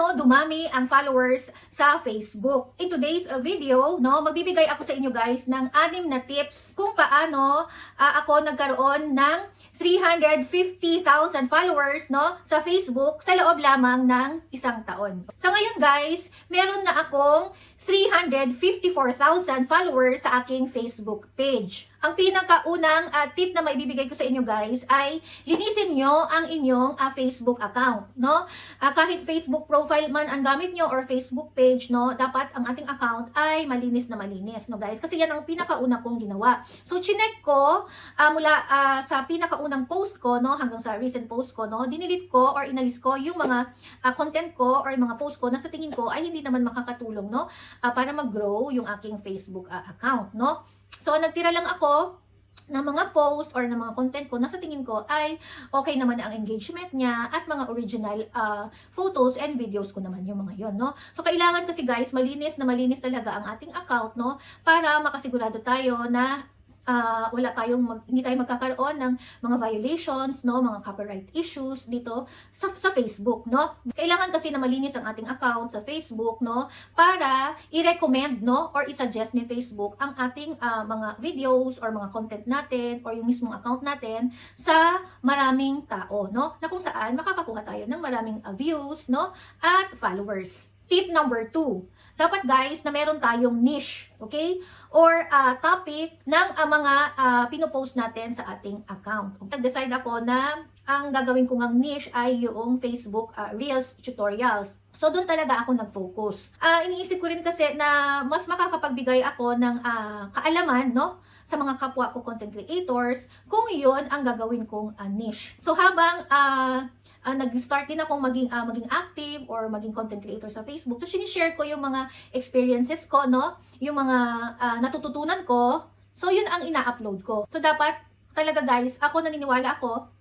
paano dumami ang followers sa Facebook. In today's uh, video, no, magbibigay ako sa inyo guys ng anim na tips kung paano uh, ako nagkaroon ng 350,000 followers no sa Facebook sa loob lamang ng isang taon. So ngayon guys, meron na akong 354,000 followers sa aking Facebook page. Ang pinakaunang uh, tip na maibibigay ko sa inyo guys ay linisin nyo ang inyong uh, Facebook account, no? Uh, kahit Facebook profile man ang gamit nyo or Facebook page, no? Dapat ang ating account ay malinis na malinis, no guys? Kasi yan ang pinakauna kong ginawa. So, chinek ko uh, mula uh, sa pinakaunang post ko, no? Hanggang sa recent post ko, no? Dinilit ko or inalis ko yung mga uh, content ko or yung mga post ko na sa tingin ko ay hindi naman makakatulong, no? Uh, para mag-grow yung aking Facebook uh, account, no? So, nagtira lang ako ng mga post or ng mga content ko na sa tingin ko ay okay naman ang engagement niya at mga original uh, photos and videos ko naman yung mga yon no? So, kailangan kasi guys, malinis na malinis talaga ang ating account, no? Para makasigurado tayo na uh, wala tayong mag, hindi tayo magkakaroon ng mga violations, no, mga copyright issues dito sa, sa Facebook, no. Kailangan kasi na malinis ang ating account sa Facebook, no, para i-recommend, no, or i-suggest ni Facebook ang ating uh, mga videos or mga content natin or yung mismong account natin sa maraming tao, no, na kung saan makakakuha tayo ng maraming uh, views, no, at followers. Tip number two, dapat guys na meron tayong niche, okay? Or uh, topic ng uh, mga uh, pinopost natin sa ating account. Nag-decide ako na ang gagawin kong ang niche ay yung Facebook uh, Reels tutorials. So, doon talaga ako nag-focus. Uh, iniisip ko rin kasi na mas makakapagbigay ako ng uh, kaalaman, no? sa mga kapwa ko content creators kung iyon ang gagawin kong uh, niche. So, habang uh, uh, nag-start din akong maging uh, maging active or maging content creator sa Facebook. So, sinishare ko yung mga experiences ko, no? Yung mga uh, natututunan ko. So, yun ang ina-upload ko. So, dapat talaga guys, ako naniniwala ako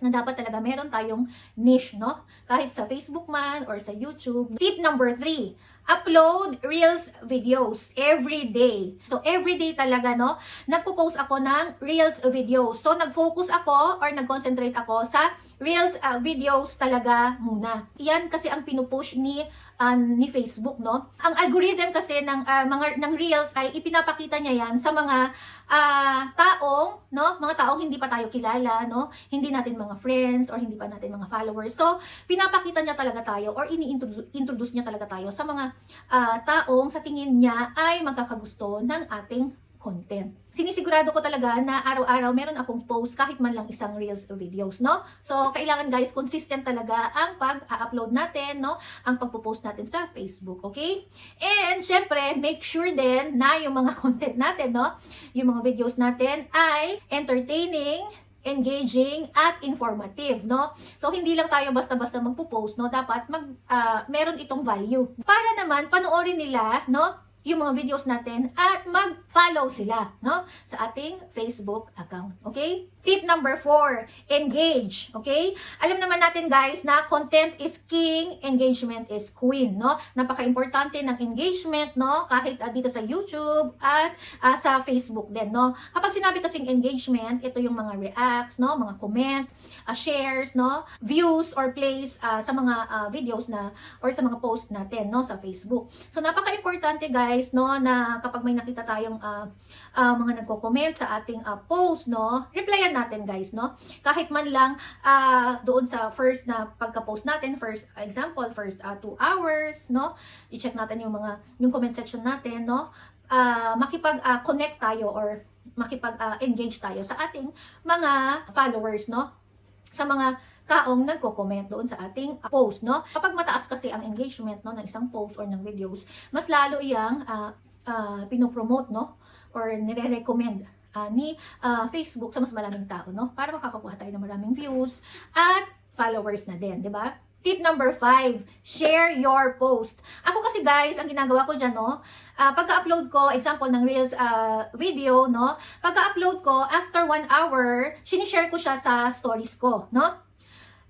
na dapat talaga meron tayong niche, no? Kahit sa Facebook man or sa YouTube. Tip number three, upload Reels videos every day. So, every day talaga, no? Nagpo-post ako ng Reels videos. So, nag-focus ako or nag-concentrate ako sa Reels uh, videos talaga muna. Yan kasi ang pinupush ni uh, ni Facebook, no? Ang algorithm kasi ng uh, mga ng Reels ay ipinapakita niya yan sa mga uh, taong, no? Mga taong hindi pa tayo kilala, no? Hindi natin mga friends or hindi pa natin mga followers. So, pinapakita niya talaga tayo or ini-introduce niya talaga tayo sa mga uh, taong sa tingin niya ay magkakagusto ng ating content. Sinisigurado ko talaga na araw-araw meron akong post kahit man lang isang reels o videos, no? So, kailangan guys, consistent talaga ang pag-upload natin, no? Ang pagpo-post natin sa Facebook, okay? And, syempre, make sure din na yung mga content natin, no? Yung mga videos natin ay entertaining, engaging at informative, no? So hindi lang tayo basta-basta magpo-post, no? Dapat mag uh, meron itong value. Para naman panoorin nila, no? Yung mga videos natin at mag-follow sila no sa ating Facebook account. Okay? Tip number 4, engage. Okay? Alam naman natin guys na content is king, engagement is queen, no? Napaka-importante ng engagement, no? Kahit uh, dito sa YouTube at uh, sa Facebook din, no? Kapag sinabi kasing engagement, ito yung mga reacts, no? Mga comments, uh, shares, no? Views or plays uh, sa mga uh, videos na or sa mga post natin, no? Sa Facebook. So, napaka-importante guys, no? Na kapag may nakita tayong uh, uh, mga nagko-comment sa ating uh, post, no? Replyan natin guys, no? Kahit man lang uh, doon sa first na pagka-post natin, first example, first 2 uh, hours, no? I-check natin yung mga yung comment section natin, no? Uh, makipag-connect uh, tayo or makipag-engage uh, tayo sa ating mga followers, no? Sa mga taong nagko-comment doon sa ating post, no? Kapag mataas kasi ang engagement, no, ng isang post or ng videos, mas lalo yang uh, uh, pinopromote, no? Or nire-recommend uh, ni uh, Facebook sa mas maraming tao, no? Para makakakuha tayo ng maraming views at followers na din, di ba? Tip number 5, share your post. Ako kasi guys, ang ginagawa ko dyan, no, uh, pagka-upload ko, example ng Reels uh, video, no, pagka-upload ko, after 1 hour, sinishare ko siya sa stories ko, no.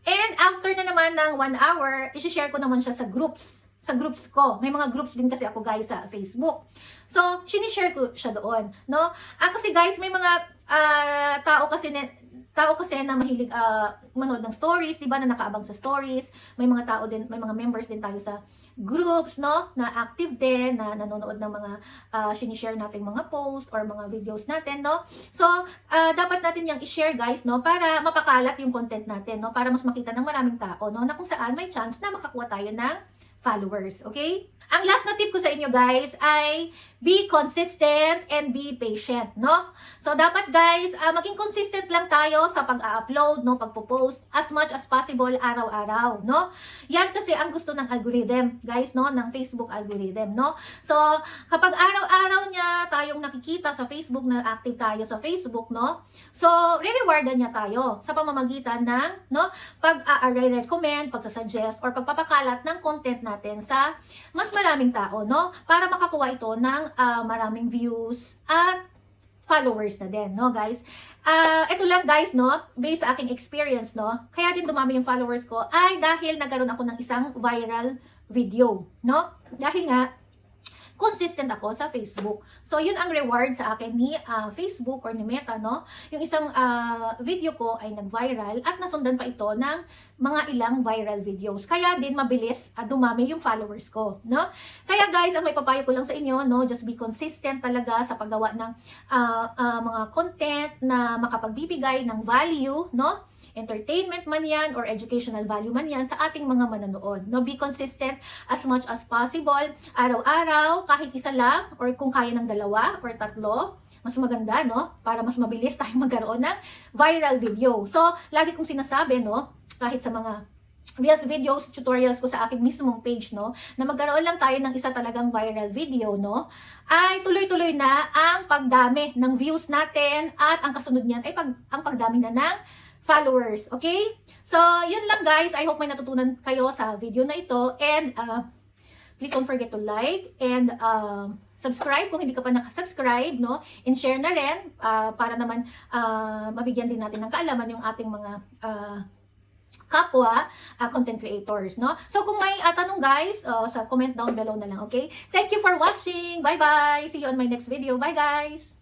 And after na naman ng 1 hour, isi-share ko naman siya sa groups sa groups ko. May mga groups din kasi ako guys sa Facebook. So, sinishare ko siya doon, no? Ah, kasi guys, may mga uh, tao kasi na, tao kasi na mahilig ah, manood ng stories, 'di ba, na nakaabang sa stories. May mga tao din, may mga members din tayo sa groups, no, na active din, na nanonood ng mga uh, sinishare nating mga posts or mga videos natin, no. So, ah, dapat natin yang i-share, guys, no, para mapakalat yung content natin, no, para mas makita ng maraming tao, no, na kung saan may chance na makakuha tayo ng followers, okay? Ang last na tip ko sa inyo guys ay be consistent and be patient, no? So dapat guys, ah, maging consistent lang tayo sa pag-upload, no, pagpo-post as much as possible araw-araw, no? Yan kasi ang gusto ng algorithm, guys, no, ng Facebook algorithm, no? So kapag araw-araw niya tayong nakikita sa Facebook na active tayo sa Facebook, no? So re-rewardan niya tayo sa pamamagitan ng, no, pag-recommend, pagsa-suggest or pagpapakalat ng content natin sa mas maraming tao, no? Para makakuha ito ng ah, maraming views at followers na din, no, guys? Ah, ito lang, guys, no? Based sa aking experience, no? Kaya din dumami yung followers ko ay dahil nagkaroon ako ng isang viral video, no? Dahil nga, consistent ako sa Facebook. So, yun ang reward sa akin ni ah, Facebook or ni Meta, no? Yung isang ah, video ko ay nag-viral at nasundan pa ito ng mga ilang viral videos. Kaya din mabilis ah, dumami yung followers ko, no? Kaya guys, ang may papayo ko lang sa inyo, no, just be consistent talaga sa paggawa ng ah, ah, mga content na makapagbibigay ng value, no? Entertainment man yan or educational value man yan sa ating mga manonood. No, be consistent as much as possible. Araw-araw, kahit isa lang or kung kaya ng dalawa or tatlo, mas maganda, no? Para mas mabilis tayo magkaroon ng viral video. So, lagi kong sinasabi, no? Kahit sa mga Reels videos, tutorials ko sa aking mismong page, no, na magkaroon lang tayo ng isa talagang viral video, no, ay tuloy-tuloy na ang pagdami ng views natin at ang kasunod niyan ay pag, ang pagdami na ng followers, okay? So, yun lang guys. I hope may natutunan kayo sa video na ito and uh, please don't forget to like and um, subscribe kung hindi ka pa nakasubscribe, no? And share na rin uh, para naman uh, mabigyan din natin ng kaalaman yung ating mga uh, kapwa uh, content creators, no? So, kung may uh, tanong guys, uh, sa comment down below na lang, okay? Thank you for watching. Bye-bye. See you on my next video. Bye, guys.